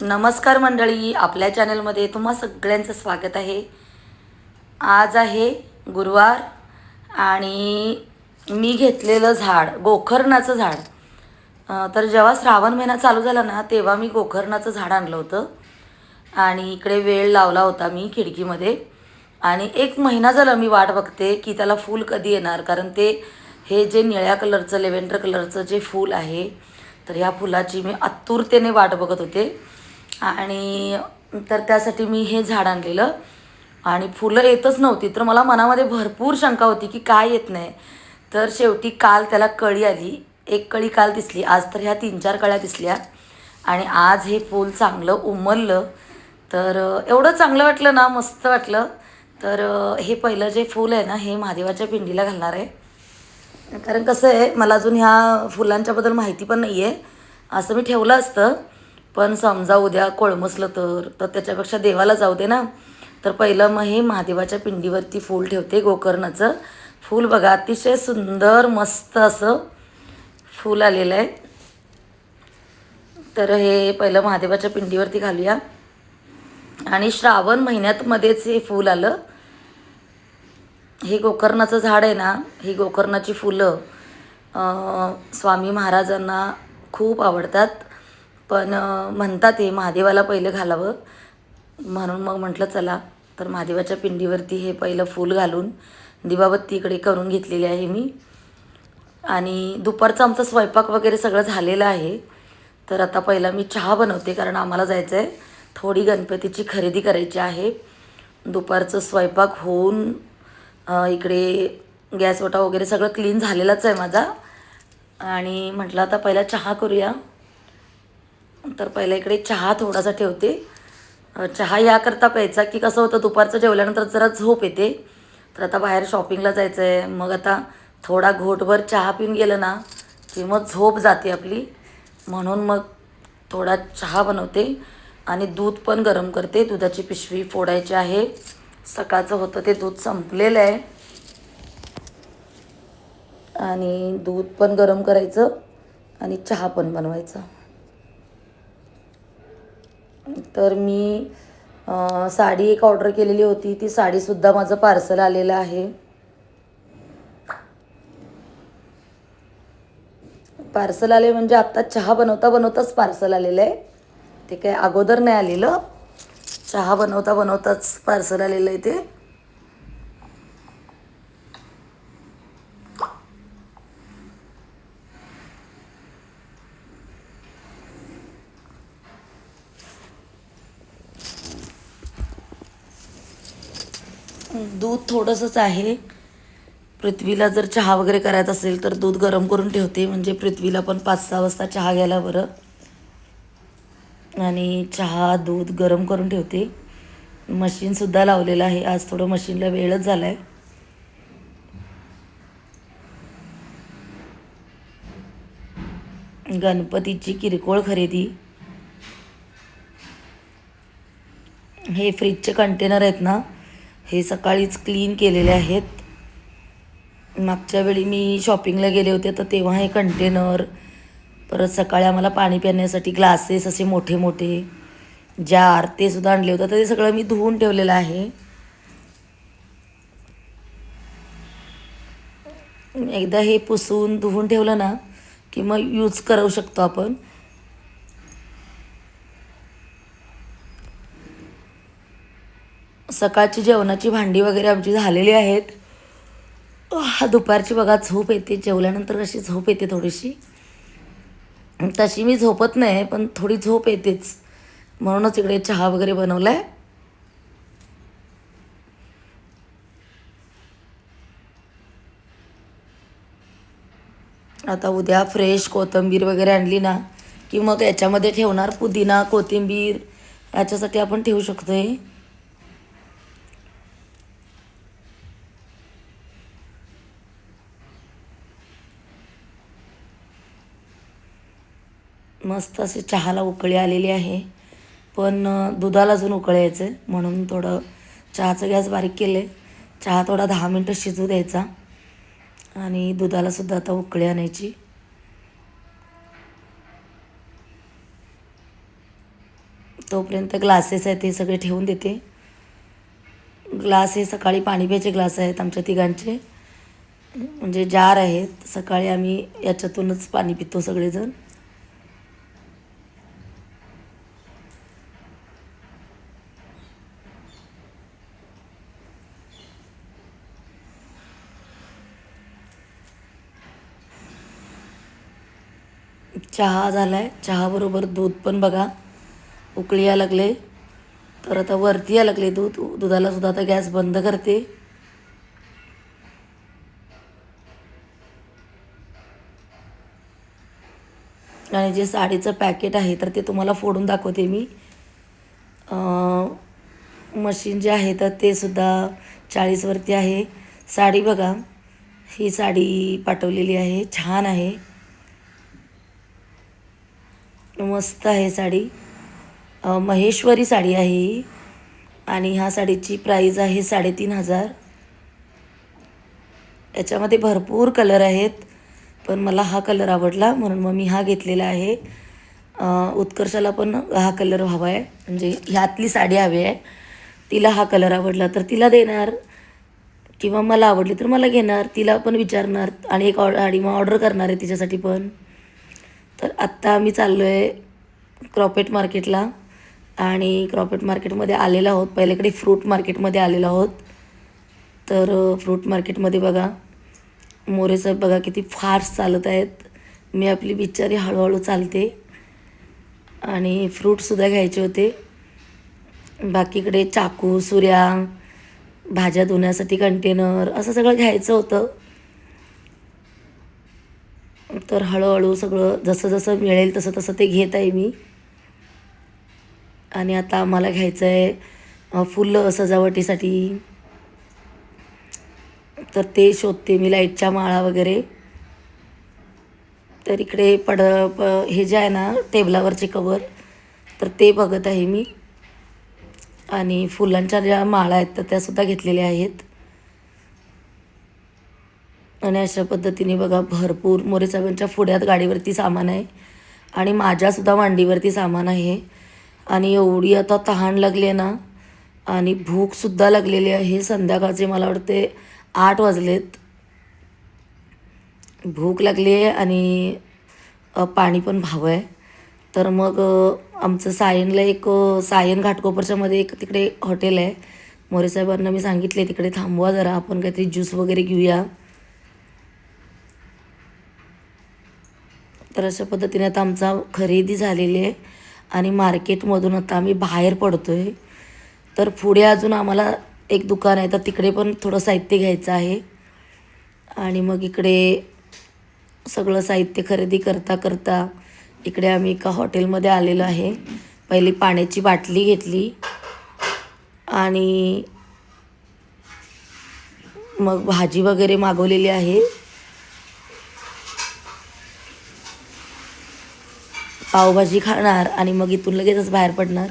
नमस्कार मंडळी आपल्या चॅनलमध्ये तुम्हा सगळ्यांचं स्वागत आहे. आज आहे गुरुवार आणि मी घेतलेलं झाड गोखरणाचं झाड. तर जेव्हा श्रावण महिना चालू झाला ना तेव्हा मी गोखरणाचं झाड आणलं होतं. आणि इकडे वेळ लावला होता मी खिडकीमध्ये. आणि एक महिना झाला मी वाट बघते की त्याला फूल कधी येणार कारण ते हे जे निळ्या कलरचं लेव्हेंडर कलरचं जे फूल आहे तर ह्या फुलाची मी आतुरतेने वाट बघत होते. आणि तर त्यासाठी मी हे झाड आणलेलं. आणि फुलं येतच नव्हती. तर मला मनामध्ये भरपूर शंका होती की काय येत नाही. तर शेवटी काल त्याला कळी आली. एक कळी काल दिसली. आज तर ह्या तीन चार कळ्या दिसल्या. आणि आज हे फूल चांगलं उमललं. तर एवढं चांगलं वाटलं ना मस्त वाटलं. तर हे पहिलं जे फूल आहे ना हे महादेवाच्या पिंडीला घालणार आहे. कारण कसं आहे मला अजून ह्या फुलांच्याबद्दल माहिती पण नाही आहे असं मी ठेवलं असतं. पण समजा उद्या कोळमसलं तर तर त्याच्यापेक्षा देवाला जाऊ दे ना. तर पहिलं मग हे महादेवाच्या पिंडीवरती फूल ठेवते गोकर्णाचं. फूल बघा अतिशय सुंदर मस्त असं फूल आलेलं आहे. तर हे पहिलं महादेवाच्या पिंडीवरती घालूया. आणि श्रावण महिन्यात मध्येच हे फूल आलं. हे गोकर्णाचं झाड आहे ना ही गोकर्णाची फुलं स्वामी महाराजांना खूप आवडतात. पण म्हणतात हे महादेवाला पहिलं घालावं. म्हणून मग म्हटलं चला. तर महादेवाच्या पिंडीवरती हे पहिलं फूल घालून दिवाबत्ती इकडे करून घेतलेली आहे मी. आणि दुपारचा आमचा स्वयंपाक वगैरे सगळं झालेलं आहे. तर आता पहिला मी चहा बनवते कारण आम्हाला जायचं आहे थोडी गणपतीची खरेदी करायची आहे. दुपारचं स्वयंपाक होऊन इकडे गॅसवटा वगैरे सगळं क्लीन झालेलाच आहे माझा. आणि म्हटलं आता पहिला चहा करूया. तर पहिला इकडे चहा थोडासा ठेवते. चहा याकरता प्यायचा की कसं होतं दुपारचं जेवल्यानंतर जरा झोप येते. तर आता बाहेर शॉपिंगला जायचं आहे मग आता थोडा घोटभर चहा पिऊन गेलं ना की मग झोप जाते आपली. म्हणून मग थोडा चहा बनवते. आणि दूध पण गरम करते. दुधाची पिशवी फोडायची आहे. सकाळचं होतं ते दूध संपलेलं आहे. आणि दूध पण गरम करायचं आणि चहा पण बनवायचा. तर मी साडी एक ऑर्डर केलेली होती. ती साडीसुद्धा माझं पार्सल आलेलं आहे. पार्सल आले म्हणजे आत्ता चहा बनवता बनवताच पार्सल आलेलं आहे. ते काय अगोदर नाही आलेलं. चहा बनवता बनवताच पार्सल आलेलं आहे ते. दूध थोडंसंच आहे. पृथ्वीला जर चहा वगैरे करायचा असेल तर दूध गरम करून ठेवते. म्हणजे पृथ्वीला पण पाच सहा वाजता चहा घ्यायला बरं. आणि चहा दूध गरम करून ठेवते. मशीनसुद्धा लावलेलं आहे. आज थोडं मशीनला वेळच झाला आहे गणपतीची किरकोळ खरेदी. हे फ्रीजचे कंटेनर आहेत ना हे सकाळीच क्लीन केलेले आहेत. मागच्या वेळी मी शॉपिंगला गेले होते तर तेव्हा हे कंटेनर परत सकाळी आम्हाला पाणी पिण्यासाठी ग्लासेस असे मोठे मोठे जार ते सुद्धा आणले होते. तर ते सगळं मी धुवून ठेवलेलं आहे. एकदा हे पुसून धुवून ठेवलं ना की मग यूज करू शकतो आपण. सकाळची जेवणाची भांडी वगैरे आमची झालेली आहेत. हा दुपारची बघा झोप येते. जेवल्यानंतर कशी झोप येते थोडीशी. तशी मी झोपत नाही पण थोडी झोप येतेच. म्हणूनच इकडे चहा वगैरे बनवला आहे आता उद्या फ्रेश कोथिंबीर वगैरे आणली ना की मग याच्यामध्ये ठेवणार पुदिना कोथिंबीर याच्यासाठी आपण ठेवू शकतो आहे मस्त असे चहाला उकळी आलेली आहे. पण दुधाला अजून उकळायचं आहे म्हणून थोडं चहाचं गॅस बारीक केले चहा थोडा दहा मिनटं शिजू द्यायचा. आणि दुधाला सुद्धा आता उकळी आणायची. तोपर्यंत ग्लासेस आहेत ते सगळे ठेवून देते. ग्लास हे सकाळी पाणी प्यायचे ग्लास आहेत आमच्या तिघांचे. म्हणजे जार आहेत. सकाळी आम्ही याच्यातूनच पाणी पितो सगळेजण. चहा झाला आहे चहाबरोबर दूध पण बघा. उकळी यायला लागले. तर आता वरती यायला लागले दूध. दुधाला सुद्धा आता गॅस बंद करते. आणि जे साडीचं पॅकेट आहे तर ते तुम्हाला फोडून दाखवते मी. मशीन जे आहे तर ते सुद्धा चाळीसवरती आहे. साडी बघा. ही साडी पाठवलेली आहे. छान आहे. मस्त आहे साडी. महेश्वरी साडी आहे ही. आणि ह्या साडीची प्राईज आहे साडेतीन हजार. याच्यामध्ये भरपूर कलर आहेत पण मला हा कलर आवडला म्हणून मग मी हा घेतलेला आहे. उत्कर्षाला पण हा कलर हवा आहे म्हणजे ह्यातली साडी हवी आहे. तिला हा कलर आवडला तर तिला देणार. किंवा मला आवडली तर मला घेणार तिला पण विचारणार. आणि एक ऑर्ड आणि मग ऑर्डर करणार आहे तिच्यासाठी पण. तर आत्ता आम्ही चाललो आहे क्रॉपेट मार्केटला आणि क्रॉपेट मार्केटमध्ये आलेलो आहोत. पहिल्याकडे फ्रूट मार्केटमध्ये आलेलो आहोत. तर फ्रूट मार्केटमध्ये बघा. मोरेसाहेब बघा किती फास्ट चालत आहेत. मी आपली बिचारी हळूहळू चालते. आणि फ्रूटसुद्धा घ्यायचे होते. बाकीकडे चाकू सुऱ्या भाज्या धुण्यासाठी कंटेनर असं सगळं घ्यायचं होतं. तर हळूहळू सगळं जसं जसं मिळेल तसं तसं ते घेत आहे मी. आणि आता आम्हाला घ्यायचं आहे फुलं सजावटीसाठी. तर ते शोधते मी लाईटच्या माळा वगैरे. तर इकडे पड प हे जे आहे ना टेबलावरचे कवर तर ते बघत आहे मी. आणि फुलांच्या ज्या माळा आहेत तर त्यासुद्धा घेतलेल्या आहेत. आणि अशा पद्धतीने बघा भरपूर मोरेसाहेबांच्या पुढ्यात गाडीवरती सामान आहे आणि माझ्यासुद्धा मांडीवरती सामान आहे. आणि एवढी आता तहान लागली आहे ना आणि भूकसुद्धा लागलेली आहे. संध्याकाळचे मला वाटते आठ वाजलेत. भूक लागली आहे आणि पाणी पण भावं आहे. तर मग आमचं सायनला एक सायन घाटकोपरच्यामध्ये एक तिकडे हॉटेल आहे. मोरेसाहेबांना मी सांगितले तिकडे थांबवा जरा आपण काहीतरी ज्यूस वगैरे घेऊया. तर अशा पद्धतीने आता आमचा खरेदी झालेली आहे. आणि मार्केटमधून आता आम्ही बाहेर पडतो आहे तर पुढे अजून आम्हाला एक दुकान आहे तर तिकडे पण थोडं साहित्य घ्यायचं आहे. आणि मग इकडे सगळं साहित्य खरेदी करता करता इकडे आम्ही एका हॉटेलमध्ये आलेलो आहे. पहिली पाण्याची बाटली घेतली. आणि मग भाजी वगैरे मागवलेली आहे. पावभाजी खाणार आणि मग इथून लगेचच बाहेर पडणार.